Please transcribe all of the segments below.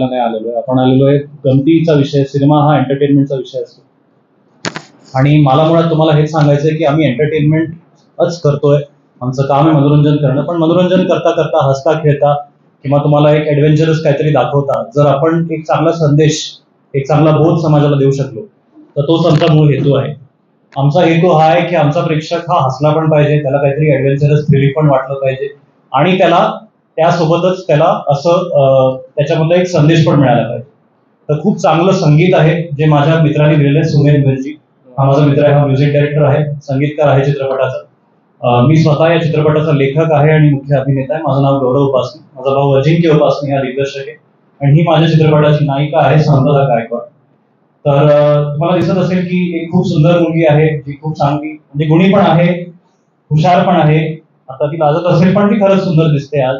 नाही आलेलो आहे. आपण आलेलो आहे. गमतीचा विषय सिनेमा हा एंटरटेनमेंटचा विषय असतो. आणि मला मुळात तुम्हाला हेच सांगायचं आहे की आम्ही एंटरटेनमेंटच करतोय. आमचं काम आहे मनोरंजन करणं. पण मनोरंजन करता करता हसता खेळता किंवा तुम्हाला एक ऍडव्हेंचरस काहीतरी दाखवता जर आपण एक चांगला संदेश एक चांगला बोध समाजाला देऊ शकलो तर तोच आमचा मूळ हेतू आहे. आमचा हेतू हा आहे की आमचा प्रेक्षक हा हसला पण पाहिजे त्याला काहीतरी ॲडव्हेंचरस थ्रिल पण वाटलं पाहिजे आणि त्याला त्यासोबतच त्याला असं त्याच्यामधला एक संदेश पण मिळाला पाहिजे. तर खूप चांगलं संगीत आहे जे माझ्या मित्रांनी दिलेलं आहे सुमेर मिर्जी. हा माझा मित्र आहे हा म्युझिक डायरेक्टर आहे संगीतकार आहे चित्रपटाचा. मी स्वतः या चित्रपटाचा लेखक आहे आणि मुख्य अभिनेता आहे. माझं नाव गौरव उपासनी माझा भाऊ अजिंक्य उपासनी हा दिग्दर्शक आहे. आणि ही माझ्या चित्रपटाची नायिका आहे संपदा गायकवाड. तर तुम्हाला दिसत असेल की एक खूप सुंदर मुलगी आहे जी खूप चांगली म्हणजे गुणी पण आहे हुशार पण आहे. आता ती लाजत असेल पण ती खरंच सुंदर दिसते आज.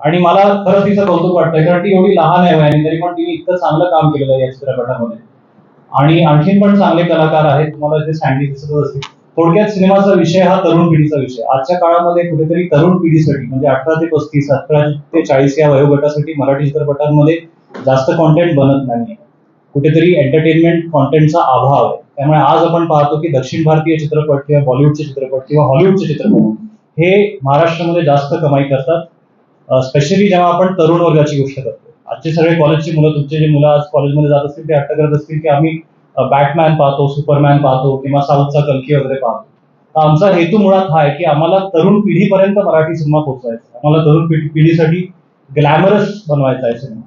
आणि मला खरंच तिचं कौतुक वाटतंय कारण ती एवढी लहान आहे वयाने तरी पण तिने इतकं चांगलं काम केलेलं आहे या चित्रपटामध्ये. आणि आणखीन पण चांगले कलाकार आहेत तुम्हाला जे सँडी दिसत असतील थोडक्यात सिनेमाचा विषय हा तरुण पिढीचा विषय. आजच्या काळामध्ये कुठेतरी तरुण पिढीसाठी म्हणजे अठरा ते पस्तीस अठरा ते चाळीस या वयोगटासाठी मराठी चित्रपटांमध्ये जास्त कॉन्टेंट बनत नाहीये. कुठेतरी एंटरटेनमेंट कॉन्टेंटचा अभाव आहे. त्यामुळे आज आपण पाहतो की दक्षिण भारतीय चित्रपट किंवा बॉलिवूडचे चित्रपट किंवा हॉलिवूडचे चित्रपट हे महाराष्ट्रामध्ये जास्त कमाई करतात. स्पेशली जेव्हा आपण तरुण वर्गाची गोष्ट करतो. आजचे सगळे कॉलेजची मुलं तुमचे जे मुलं आज कॉलेजमध्ये जात असतील ते हट्ट करत असतील की आम्ही बॅटमॅन पाहतो सुपरमॅन पाहतो किंवा साऊथचा कल्की वगैरे पाहतो. तर आमचा हेतू मुळात हा आहे की आम्हाला तरुण पिढीपर्यंत मराठी सिनेमा पोहोचवायचा आम्हाला तरुण पिढी- पिढीसाठी ग्लॅमरस बनवायचा आहे सिनेमा.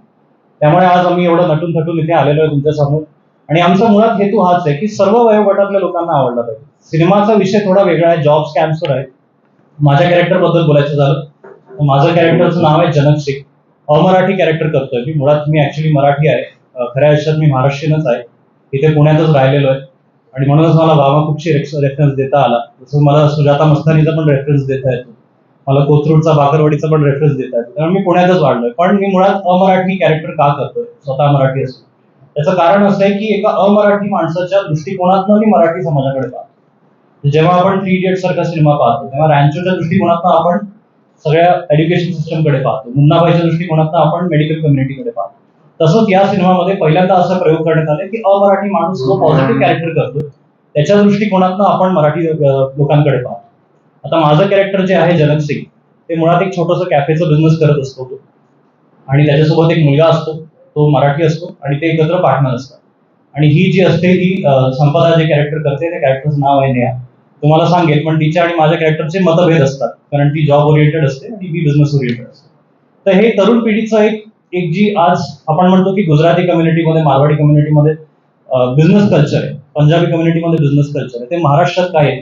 त्यामुळे आज आम्ही एवढं नटून थटून इथे आलेलो आहे तुमच्यासमोर. आणि आमचा मुळात हेतू हाच आहे की सर्व वयोगटातल्या लोकांना आवडला पाहिजे. सिनेमाचा विषय थोडा वेगळा आहे जॉब स्कॅम्सवर आहे माझ्या कॅरेक्टरबद्दल बोलायचं झालं. माझं कॅरेक्टरचं नाव आहे जनक सिंग अमराठी कॅरेक्टर करतोय मी. मुळात मी ऍक्च्युली मराठी आहे. खऱ्या आयुष्यात मी महाराष्ट्रीयनच आहे. इथे पुण्यातच राहिलेलो आहे. आणि म्हणूनच मला भावा खूपशी रेफरन्स देता आला. जसं मला सुजाता मस्तानीचा पण रेफरन्स देता येतो. मला कोथरूडचा बाकरवाडीचा पण रेफरन्स देता येतो. कारण मी पुण्यातच वाढलोय. पण मी मुळात अमराठी कॅरेक्टर का करतोय? स्वतः मराठी असतो त्याचं कारण असं आहे की एका अमराठी माणसाच्या दृष्टिकोनातनं मी मराठी समाजाकडे पाहतो. जेव्हा आपण थ्री इडियट सारखा सिनेमा पाहतो तेव्हा रॅन्चोच्या दृष्टिकोनातनं आपण सगळ्या एज्युकेशन सिस्टमकडे पाहतो. मुन्नाबाईच्या दृष्टिकोनातनं आपण मेडिकल कम्युनिटीकडे पाहतो. तसंच या सिनेमामध्ये पहिल्यांदा असा प्रयोग करण्यात आला की अमराठी माणूस जो पॉझिटिव्ह कॅरेक्टर करतो. त्याच्या दृष्टिकोनातनं आपण मराठी लोकांकडे पाहतो. आता माझं कॅरेक्टर जे आहे जनक सिंग ते मुळात एक छोटंसं कॅफेचं बिझनेस करत असतो तो. आणि त्याच्यासोबत एक मुलगा असतो तो मराठी असतो आणि ते एकत्र पार्टनर असतात. आणि ही जी असते ही संपदा जे कॅरेक्टर करते त्या कॅरेक्टरचं नाव आहे नेहा. तुम्हाला सांगेल पण तिच्या आणि माझ्या कॅरेक्टरचे मतभेद असतात. कारण ती जॉब ओरिएंटेड असते आणि मी बिझनेस ओरिएंटेड असते. तर हे तरुण पिढीचं एक एक जी आज आपण म्हणतो की गुजराती कम्युनिटीमध्ये मारवाडी कम्युनिटीमध्ये बिझनेस कल्चर आहे. पंजाबी कम्युनिटीमध्ये बिझनेस कल्चर आहे. ते महाराष्ट्रात काय आहे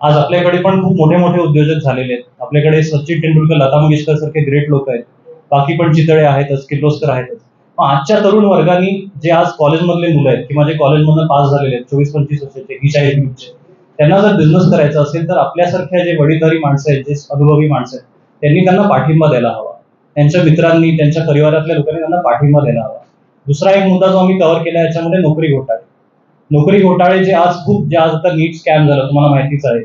आज आपल्याकडे पण खूप मोठे मोठे उद्योजक झालेले आहेत. आपल्याकडे सचिन तेंडुलकर लता मंगेशकर सारखे ग्रेट लोक आहेत. बाकी पण चितळे आहेतच किर्लोस्कर आहेतच. पण आजच्या तरुण वर्गानी जे आज कॉलेजमधले मुलं आहेत किंवा जे कॉलेजमधून पास झालेले आहेत चोवीस पंचवीस वर्षाचे ही चाळीस त्यांना जर बिझनेस करायचा असेल तर आपल्यासारख्या जे वडीलधारी माणसं आहेत जे अनुभवी माणसं आहेत त्यांनी त्यांना पाठिंबा द्यायला हवा. त्यांच्या मित्रांनी त्यांच्या परिवारातल्या लोकांनी त्यांना पाठिंबा द्यायला हवा. दुसरा एक मुद्दा जो आम्ही कव्हर केला याच्यामध्ये नोकरी घोटाळे. नोकरी घोटाळे जे आज खूप जे आज आता नीट स्कॅम झालं तुम्हाला माहितीच आहे.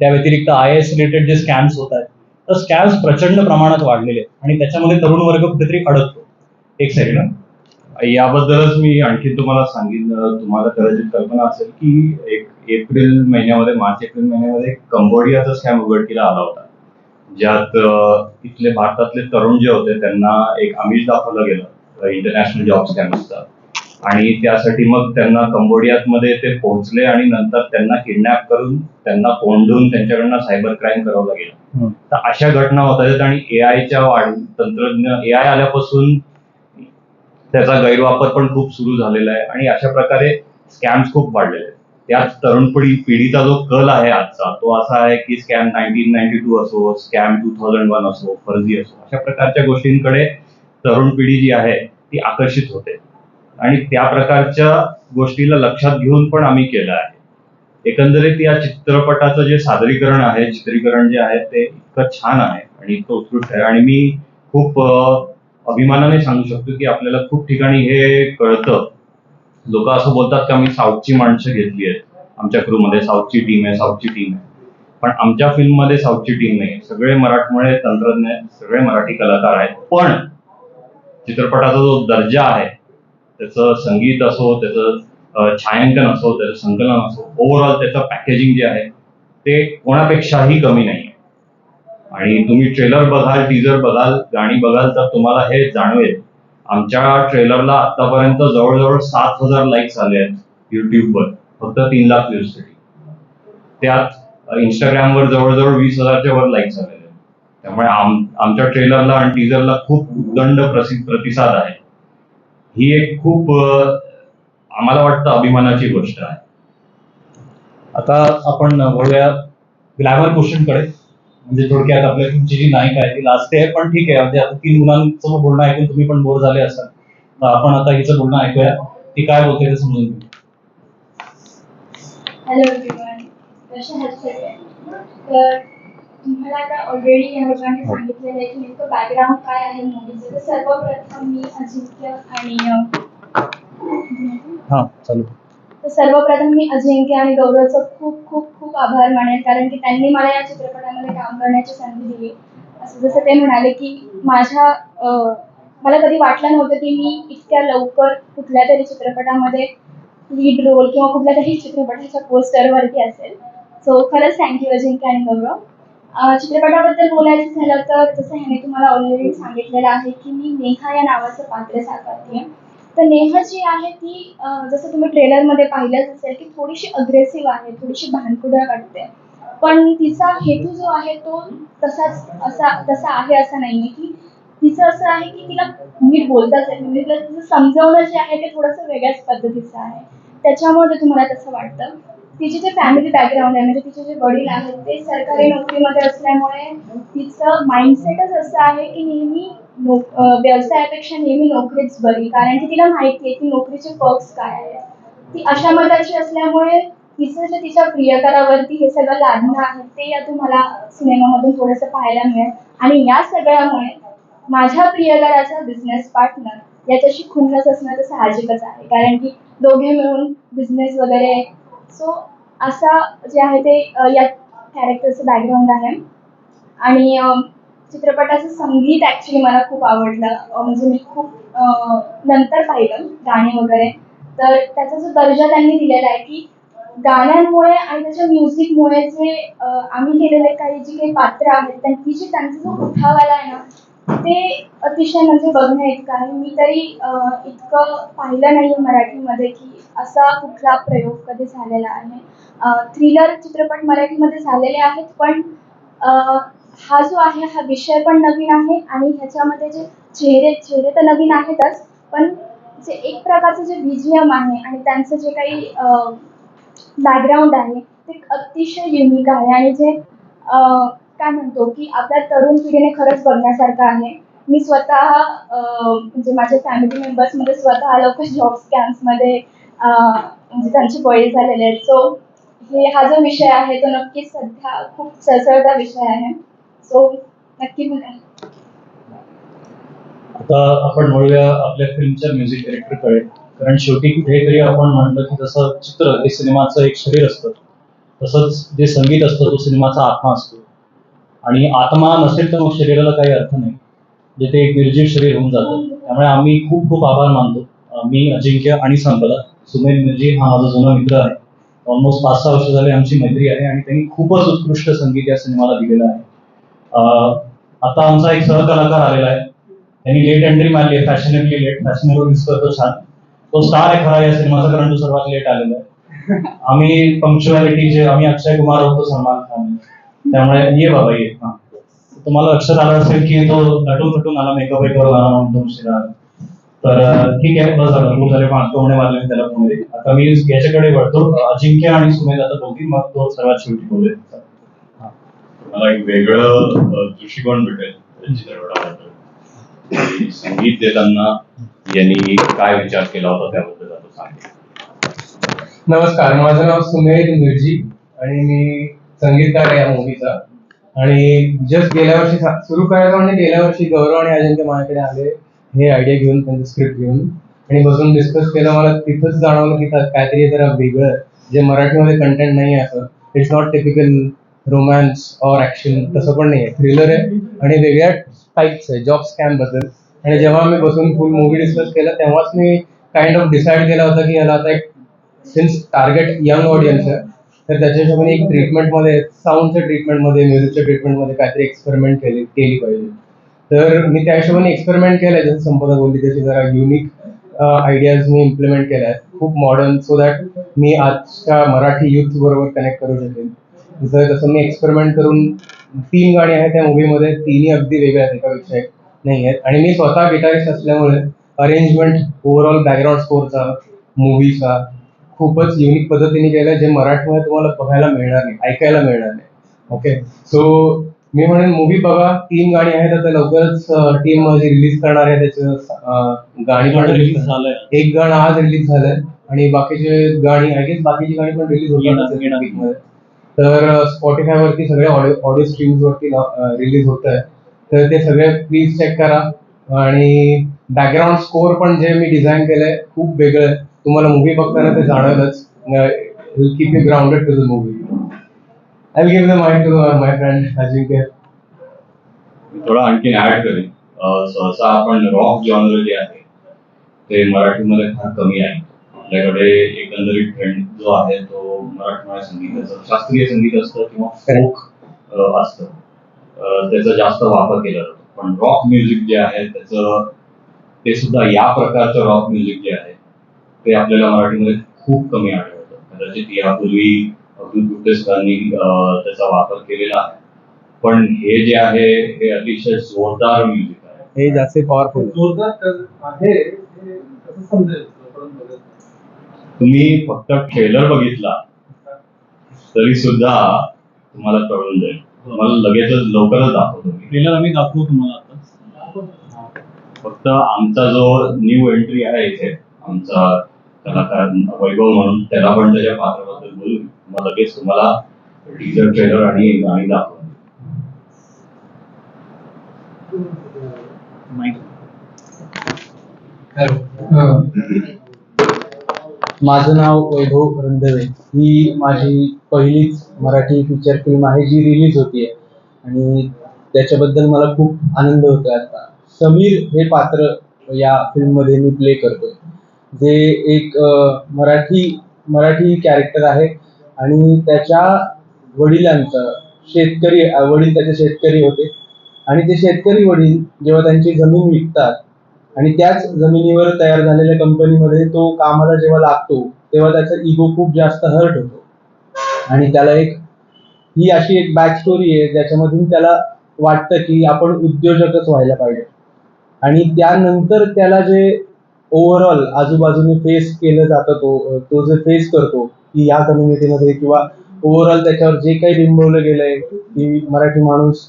त्या व्यतिरिक्त आय एस रिलेटेड जे स्कॅम्स होत आहेत तर स्कॅम्स प्रचंड प्रमाणात वाढलेले आहेत. आणि त्याच्यामध्ये तरुण वर्ग कुठेतरी अडकतो. एक सेकंड याबद्दलच मी आणखी तुम्हाला सांगितलं तुम्हाला कदाचित कल्पना असेल की एक एप्रिल महिन्यामध्ये मार्च एप्रिल महिन्यामध्ये कंबोडियाचा स्कॅम उघडकीला आला होता. ज्यात इथले भारतातले तरुण जे होते त्यांना एक आमिष दाखवलं गेलं इंटरनॅशनल जॉब स्कॅम असतात आणि त्यासाठी मग त्यांना कंबोडियामध्ये ते पोहोचले आणि नंतर त्यांना किडनॅप करून त्यांना कोंडून त्यांच्याकडनं सायबर क्राईम करावं गेलं. तर अशा घटना होत आहेत आणि ए आयच्या वाढ तंत्रज्ञ ए आय आल्यापासून त्याचा गैरवापर पण खूप सुरू झालेला आहे आणि अशा प्रकारे स्कॅम्स खूप वाढलेले आहेत. त्यात तरुण पिढी पिढीचा जो कल आहे आजचा तो असा आहे की स्कॅम नाईन्टीन नाईन्टी टू असो स्कॅम टू थाउजंड वन असो फर्जी असो अशा प्रकारच्या गोष्टींकडे तरुण पिढी जी आहे ती आकर्षित होते. आणि त्या प्रकारच्या गोष्टीला लक्षात घेऊन पण आम्ही केलं आहे. एकंदरीत या चित्रपटाचं जे सादरीकरण आहे चित्रीकरण जे आहे ते इतकं छान आहे आणि इतकं उत्कृष्ट आहे. आणि मी खूप अभिमानाने सांगू शकतो की आपल्याला खूप ठिकाणी हे कळतं. लोक असं बोलतात की आम्ही साऊथची माणसं घेतली आहेत. आमच्या क्रूमध्ये साऊथची टीम आहे साऊथची टीम आहे. पण आमच्या फिल्ममध्ये साऊथची टीम नाही. सगळे मराठमोळे तंत्रज्ञ सगळे मराठी कलाकार आहेत. पण चित्रपटाचा जो दर्जा आहे त्याचं संगीत असो त्याचं छायांकन असो त्याचं संकलन असो ओव्हरऑल त्याचं पॅकेजिंग जे आहे ते कोणापेक्षाही कमी नाही. आणि तुम्ही ट्रेलर बघाल टीजर बघाल गाणी बघाल तर तुम्हाला हे जाणवेल. आमच्या ट्रेलरला आतापर्यंत जवळजवळ सात हजार लाईक्स आले आहेत युट्यूबवर फक्त तीन लाख व्ह्यूजसाठी त्यात इंस्टाग्रामवर जवळजवळ वीस हजारच्या वर लाईक्स आलेले आहेत. त्यामुळे आम आमच्या ट्रेलरला आणि टीजरला खूप उदंड प्रसिद्ध प्रतिसाद आहे. ही एक खूप आम्हाला वाटतं अभिमानाची गोष्ट आहे. आता आपण वळूया ग्लॅमर क्वेश्चनकडे. म्हणजे थोडक्यात आपल्या तुमची जी नायिका आहे ती लाजते आहे पण ठीक आहे म्हणजे आता तीन मुलांचं बोलणं ऐकून तुम्ही पण बोर झाले असाल. तर आपण आता हिचं बोलणं ऐकूया. ती काय बोलते ते समजून घेऊ हॅलो एव्हरीवन कसे आहात सगळे? तर तुम्हाला आता ऑलरेडी या लोकांनी सांगितलेलं आहे की नेमकं बॅकग्राऊंड काय आहे मूवीचं तर सर्वप्रथम मी अजिंक्य आणि हां चालू. सर्वप्रथम मी अजिंक्य आणि गौरवचं खूप खूप खूप आभार मानेन कारण की त्यांनी मला या चित्रपटामध्ये काम करण्याची संधी दिली. असं जसं ते म्हणाले की माझ्या मला कधी वाटलं नव्हतं की मी इतक्या लवकर कुठल्या तरी चित्रपटामध्ये लीड रोल किंवा कुठल्या तरी चित्रपटाच्या पोस्टरवरती असेल. सो खरंच थँक्यू अजिंक्य आणि गौरव. चित्रपटाबद्दल बोलायचं झालं तर जसं ह्याने तुम्हाला ऑलरेडी सांगितलेलं आहे की मी नेहा या नावाचं पात्र साकारते तर नेहा जी आहे ती जसं तुम्ही ट्रेलरमध्ये पाहिलंच असेल की थोडीशी अग्रेसिव्ह आहे थोडीशी भानकुडा वाटते. पण तिचा हेतू जो आहे तो तसाच असा तसा आहे असा नाही की तिचं असं आहे की तिला नीट बोलताच येत म्हणजे तिला तिचं समजावणं जे आहे ते थोडंसं वेगळ्याच पद्धतीचं आहे. त्याच्यामुळे तुम्हाला तसं वाटतं? तिचे जे फॅमिली बॅकग्राऊंड आहे म्हणजे तिचे जे वडील आहेत ते सरकारी नोकरीमध्ये असल्यामुळे तिचं माइंडसेटच असं आहे की नेहमी नोक व्यवसायापेक्षा नेहमी नोकरीच बरी. कारण की तिला माहिती आहे की नोकरीचे पर्क्स काय आहे ती अशा मताची असल्यामुळे तिचं जे तिच्या प्रियकरावरती हे सगळं लागणं आहे ते या तुम्हाला सिनेमामधून थोडंसं पाहायला मिळेल. आणि या सगळ्यामुळे माझ्या प्रियकराचा बिझनेस पार्टनर याच्याशी खुन्नस असणं तर साहजिकच आहे. कारण की दोघे मिळून बिझनेस वगैरे सो असा जे आहे ते या कॅरेक्टरचं बॅकग्राऊंड आहे. आणि चित्रपटाचं संगीत ॲक्च्युली मला खूप आवडलं. म्हणजे मी खूप नंतर पाहिलं गाणी वगैरे. तर त्याचा जो दर्जा त्यांनी दिलेला आहे की गाण्यांमुळे आणि त्याच्या म्युझिकमुळे जे आम्ही केलेले काही जी काही पात्र आहेत त्यांची जी त्यांचा जो उठावाला आहे ना ते अतिशय म्हणजे बघण्याइतकं आहे. मी तरी इतकं पाहिलं नाही मराठीमध्ये की असा कुठला प्रयोग कधी झालेला आहे. थ्रिलर चित्रपट मराठीमध्ये झालेले आहेत पण हा जो आहे हा विषय पण नवीन आहे आणि ह्याच्यामध्ये जे चेहरे चेहरे तर नवीन आहेतच पण जे एक प्रकारचं जे बीजीएम आहे आणि त्यांचं जे काही बॅकग्राऊंड आहे ते अतिशय युनिक आहे. आणि जे काय म्हणतो की आपल्या तरुण पिढीने खरंच बघण्यासारखं आहे. मी स्वतः म्हणजे माझ्या फॅमिली मेंबर्समध्ये स्वतः लोक जॉब स्कॅम्समध्ये म्हणजे त्यांचे बळी झालेले आहेत. सो हे हा जो विषय आहे तो नक्कीच सध्या खूप चळचळता विषय आहे. सो नक्की बघा आता आपण वळूया आपल्या फिल्मच्या म्युझिक डिरेक्टरकडे कारण शेवटी कुठेतरी आपण म्हणलं की जसं चित्र हे सिनेमाचं एक शरीर असतं. तसंच जे संगीत असतं तो सिनेमाचा आत्मा असतो. आणि आत्मा नसेल तर मग शरीराला काही अर्थ नाही. जे ते एक निर्जीव शरीर होऊन जातं. त्यामुळे आम्ही खूप खूप आभार मानतो. मी अजिंक्य आणि संपदा. सुमेन मिर्जी हा माझा जुना मित्र आहे. ऑलमोस्ट पाच सहा वर्ष झाले आमची मैत्री आहे आणि त्यांनी खूपच उत्कृष्ट संगीत या सिनेमाला दिलेलं आहे. आता आमचा एक सहकलाकार आलेला आहे. त्यांनी लेट एंट्री मारली आहे. फॅशनेबली लेट फॅशनेबल मिस करतो छान. तो स्टार आहे खरा या सिनेमाचा कारण तो सर्वात लेट आलेला आहे. आम्ही पंक्च्युअलिटीचे आम्ही अक्षय कुमार होतो सलमान खान. त्यामुळे ये बाबा ये. हा. तुम्हाला लक्षात आलं असेल की तो नटून नटून आला मेकअप करून आला म्हणून उशिरा. तर ठीक आहे बस झालं खूप झाले पण कोणे मारले मी त्याला पुढे आता मी याच्याकडे वळतो. अजिंक्य आणि सुमेध आता दोघी मग तो सर्वात शेवटी बोलेल. मला एक वेगळं दृष्टिकोन भेटेल. संगीत देताना यांनी काय विचार केला होता त्याबद्दल आता सांगेल नमस्कार माझं नाव सुमेध मिर्जी आणि मी संगीतकार या मूवीचा आणि जस्ट गेल्या वर्षी सुरू करायचं म्हणजे गेल्या वर्षी गौरव आणि अजिंक्य माझ्याकडे आले हे आयडिया घेऊन त्यांचं स्क्रिप्ट घेऊन. आणि बसून डिस्कस केलं मला तिथंच जाणवलं की काहीतरी जरा वेगळं. जे मराठीमध्ये कंटेंट नाही आहे असं. It's not typical romance or action तसं पण नाही आहे थ्रिलर आहे आणि वेगळ्या टाईप्स आहे. जॉब स्कॅमबद्दल. आणि जेव्हा मी बसून फुल मूवी डिस्कस केला तेव्हाच मी काइंड ऑफ डिसाईड केला होता की याला आता एक सिन्स टार्गेट यंग ऑडियन्स आहे तर त्याच्या हिशोबाने एक ट्रीटमेंटमध्ये साऊंडच्या ट्रीटमेंटमध्ये म्युझिकच्या ट्रीटमेंटमध्ये काहीतरी एक्सपेरिमेंट केली केली पाहिजे. तर मी त्या हिशोबाने एक्सपेरिमेंट केलंय जसं संपदा बोलली तशी जरा युनिक आयडियाज मी इम्प्लिमेंट केल्या आहेत खूप मॉडर्न सो दॅट मी आजच्या मराठी युथ बरोबर कनेक्ट करू शकेन. जसं तसं मी एक्सपेरिमेंट करून तीन गाणी आहेत त्या मूवीमध्ये तिन्ही अगदी वेगळ्या आहेत एकापेक्षा एक नाही आहेत. आणि मी स्वतः गिटारिस्ट असल्यामुळे अरेंजमेंट ओव्हरऑल बॅकग्राऊंड स्कोरचा मूवीचा खूपच युनिक पद्धतीने केलं जे मराठीमध्ये तुम्हाला बघायला मिळणार नाही ऐकायला मिळणार नाही. ओके सो मी म्हणेन मूवी बघा तीन गाणी आहेत आता लवकरच टीम माझी रिलीज करणार आहे त्याचं गाणी पण रिलीज झालंय. एक गाणं आज रिलीज झालंय आणि बाकीचे गाणी आय गेस बाकीची गाणी पण रिलीज होतात तर स्पॉटीफाय वरती सगळे ऑडिओ ऑडिओ स्ट्रीम्स वरती रिलीज होत आहे तर ते सगळे प्लीज चेक करा. आणि बॅकग्राऊंड स्कोर पण जे मी डिझाईन केलंय खूप वेगळं आहे. तुम्हाला मूवी बघताना ते जाणवलंच. Keep you grounded to the movie I will give the mind to my friend Ajinkya थोडा आणखी ऍड करेन. सहसा आपण रॉक जॉनर जे आहे ते मराठीमध्ये फार कमी आहे. आपल्याकडे एकंदरीत ट्रेंड जो आहे तो मराठमोळ्या संगीताचा शास्त्रीय संगीत असतं किंवा फोक असतं. त्याचा जास्त वापर केला जातो. पण रॉक म्युझिक जे आहे त्याचं ते सुद्धा या प्रकारचं रॉक म्युझिक जे आहे ते आपल्याला मराठीमध्ये खूप कमी आढळतं. कदाचित यापूर्वी अब्दुल गुप्ते सरांनी त्याचा वापर केलेला आहे. पण हे जे आहे हे अतिशय जोरदार म्युझिक आहे. हे जास्त पॉवरफुल जोरदार तर आहे हे नाही. तुम्ही फक्त ट्रेलर बघितला तरी सुद्धा तुम्हाला कळून जाईल. तुम्हाला लगेचच लवकरच दाखवतो मी. ट्रेलर आम्ही दाखवू तुम्हाला आता. फक्त आमचा जो न्यू एंट्री आहे इथे आमचा कलाकार वैभव म्हणून त्याला पण त्याच्या पात्राबद्दल बोलू मग लगेच तुम्हाला टीजर ट्रेलर आणि गाणी दाखवतो माझं नाव वैभव रंधवे ही माझी पहिलीच मराठी फीचर फिल्म आहे जी रिलीज होतीये. आणि त्याच्याबद्दल मला खूप आनंद होतोय आता. समीर हे पात्र या फिल्ममध्ये मी प्ले करतोय. जे एक मराठी मराठी कॅरेक्टर आहे. आणि त्याच्या वडिलांचं शेतकरी वडील त्याचे शेतकरी होते. आणि ते शेतकरी वडील जेव्हा त्यांची जमीन विकतात आणि त्याच जमिनीवर तयार झालेल्या कंपनीमध्ये तो कामाला जेव्हा लागतो तेव्हा त्याचा इगो खूप जास्त हर्ट होतो. आणि त्याला एक ही अशी एक बॅक स्टोरी आहे ज्याच्यामधून त्याला वाटतं की आपण उद्योजकच व्हायला पाहिजे. आणि त्यानंतर त्याला जे ओव्हरऑल आजूबाजूने फेस केलं जातं तो तो जे फेस करतो की या कम्युनिटीमध्ये किंवा ओव्हरऑल त्याच्यावर जे काही बिंबवलं गेलंय की मराठी माणूस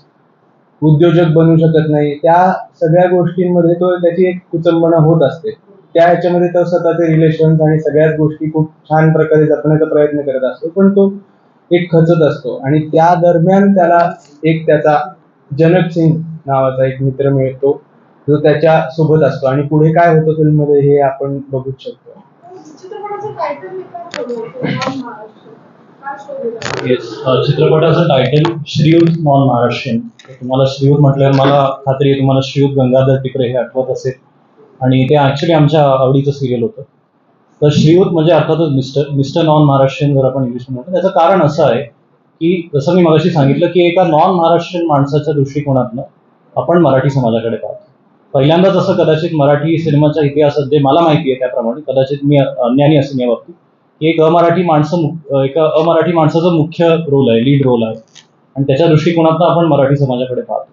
उद्योजक बनू शकत नाही त्या सगळ्या गोष्टींमध्ये तो त्याची एक कुचंबणा होत असते. त्या ह्याच्यामध्ये तो स्वतःचे रिलेशन आणि सगळ्याच गोष्टी खूप छान प्रकारे जपण्याचा प्रयत्न करत असतो. पण तो एक खचत असतो आणि त्या दरम्यान त्याला एक त्याचा जनक सिंग नावाचा एक मित्र मिळतो. जो त्याच्या सोबत असतो. आणि पुढे काय होतं फिल्ममध्ये हे आपण बघूच शकतो. चित्रपटाचं टायटल श्रीयुत नॉन महाराष्ट्रीयन तुम्हाला श्रीयुत म्हटल्यावर मला खात्री आहे तुम्हाला श्रीयुत गंगाधर टिपरे हे आठवत असेल. आणि ते ऍक्च्युली आमच्या आवडीचं सिरियल होतं. तर श्रीयुत म्हणजे अर्थातच मिस्टर मिस्टर नॉन महाराष्ट्रीयन जर आपण इंग्लिश म्हणतो त्याचं कारण असं आहे की जसं मी मगाशी सांगितलं की एका नॉन महाराष्ट्रीयन माणसाच्या दृष्टिकोनातनं आपण मराठी समाजाकडे पाहतो. पहिल्यांदाच असं कदाचित मराठी सिनेमाच्या इतिहासात जे मला माहिती आहे त्याप्रमाणे कदाचित मी अज्ञानी असेन या बाबतीत की एक अमराठी माणसं एका अमराठी माणसाचा मुख्य रोल आहे लीड रोल आहे. आणि त्याच्या दृष्टिकोनातून आपण मराठी समाजाकडे पाहतो.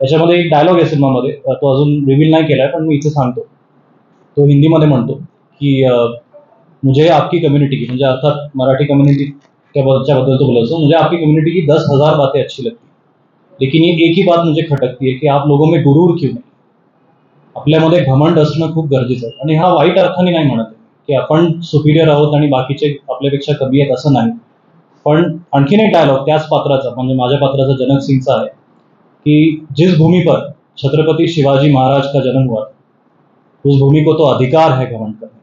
त्याच्यामध्ये एक डायलॉग आहे सिनेमामध्ये. तो अजून रिव्हील नाही केलाय पण मी इथे सांगतो. तो हिंदीमध्ये म्हणतो की मुझे आपकी कम्युनिटी की म्हणजे अर्थात मराठी कम्युनिटी बद्दल तो बोलायचो मुझे आपकी कम्युनिटी की दस हजार बातें अच्छी लगती लेकिन ये एक ही बात मुझे खटकती है की आप लोगों में गुरूर क्यों नाही आपल्यामध्ये घमंड असणं खूप गरजेचं आहे. आणि हा वाईट अर्थाने नाही म्हणत आहे की आपण सुपिरियर आहोत आणि बाकीचे आपल्यापेक्षा कमी आहेत असं नाही. पण आणखीन एक डायलॉग त्याच पात्राचा म्हणजे माझ्या पात्राचा जनक सिंगचा आहे की जिस भूमी पर छत्रपती शिवाजी महाराज का जन्म हुआ उस भूमी को तो अधिकार है घमंड करणे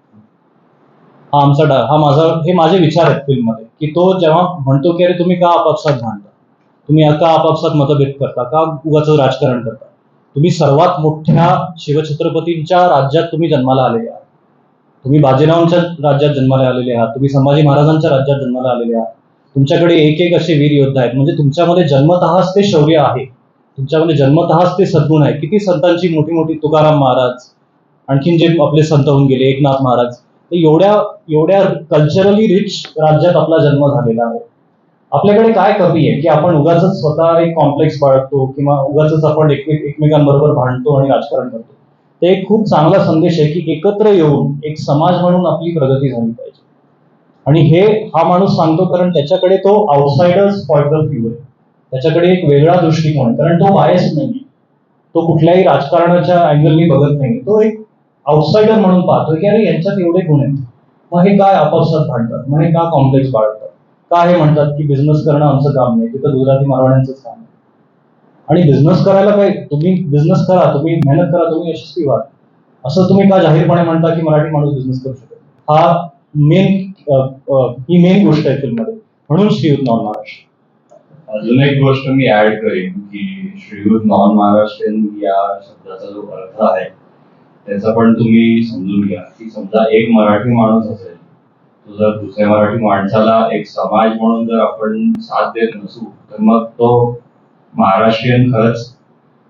हा आमचा डा हा माझा हे माझे विचार आहेत फिल्ममध्ये की तो जेव्हा म्हणतो की अरे तुम्ही का आपापसात भांडता? तुम्ही का आपापसात मतभेद करता? का उगाच राजकारण करता? तुम्ही सर्वात मोठ्या शिवछत्रपतींच्या राज्यात तुम्ही जन्माला आलेले आहात. तुम्ही बाजीरावांच्या राज्यात जन्माला आलेले आहात. तुम्ही संभाजी महाराजांच्या राज्यात जन्माला आलेले आहात. तुमच्याकडे एक एक असे वीर योद्धा आहेत. म्हणजे तुमच्यामध्ये जन्मतःच ते शौर्य आहे. तुमच्यामध्ये जन्मतःच ते सद्गुण आहे. किती संतांची मोठी मोठी तुकाराम महाराज आणखीन जे आपले संत होऊन गेले एकनाथ महाराज तर एवढ्या एवढ्या कल्चरली रिच राज्यात आपला जन्म झालेला आहे. आपल्याकडे काय कमी आहे? की आपण उगाच स्वतः एक कॉम्प्लेक्स बाळगतो किंवा उगाच आपण एकमेकांबरोबर भांडतो आणि राजकारण करतो. ते एक खूप चांगला संदेश आहे की एकत्र येऊन एक समाज म्हणून आपली प्रगती झाली पाहिजे. आणि हे हा माणूस सांगतो कारण त्याच्याकडे तो आउटसाइडर्स पॉईंट ऑफ व्ह्यू आहे. त्याच्याकडे एक वेगळा दृष्टिकोन आहे. कारण तो बायस नाही तो कुठल्याही राजकारणाच्या अँगलनी बघत नाही तो एक आउटसाइडर म्हणून पाहतो की अरे यांच्यात एवढे गुण आहेत. मग हे काय आपापसात भांडतात? मग हे का कॉम्प्लेक्स बाळगतात? का हे म्हणतात की बिझनेस करणं आमचं काम नाही? तिथं गुजराती मारवाड्यांचंच काम आहे. आणि बिझनेस करायला काय? तुम्ही बिझनेस करा तुम्ही मेहनत करा तुम्ही यशस्वी व्हा. असं तुम्ही का जाहीरपणे म्हणता की मराठी माणूस बिझनेस करू शकत हा मेन ही मेन गोष्ट आहे फिल्ममध्ये. म्हणून श्रीयुत नॉन महाराष्ट्र. अजून एक गोष्ट मी ऍड करेन की श्रीयुत नॉन महाराष्ट्रीयन या शब्दाचा जो अर्थ आहे त्याचा पण तुम्ही समजून घ्या. की समजा एक मराठी माणूस असेल जर दुसऱ्या मराठी माणसाला एक समाज म्हणून जर आपण साथ देत नसू तर मग तो महाराष्ट्रीयन खरंच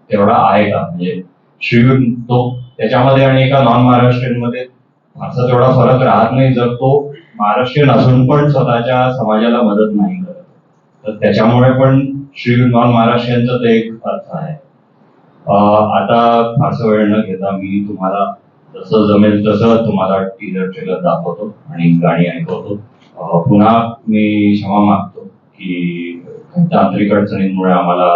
तेवढा आहे का? म्हणजे श्रीयुत तो त्याच्यामध्ये आणि एका नॉन महाराष्ट्रीयनमध्ये फारसा तेवढा फरक राहत नाही. जर तो महाराष्ट्रीयन असून पण स्वतःच्या समाजाला मदत नाही करत तर त्याच्यामुळे पण श्री नॉन महाराष्ट्रीयनचा ते एक अर्थ आहे. आता फारसा वेळ न घेता मी तुम्हाला जसं जमेल तसं तुम्हाला टीजर ट्रेलर दाखवतो आणि गाणी ऐकवतो. पुन्हा मी क्षमा मागतो की तांत्रिक अडचणींमुळे आम्हाला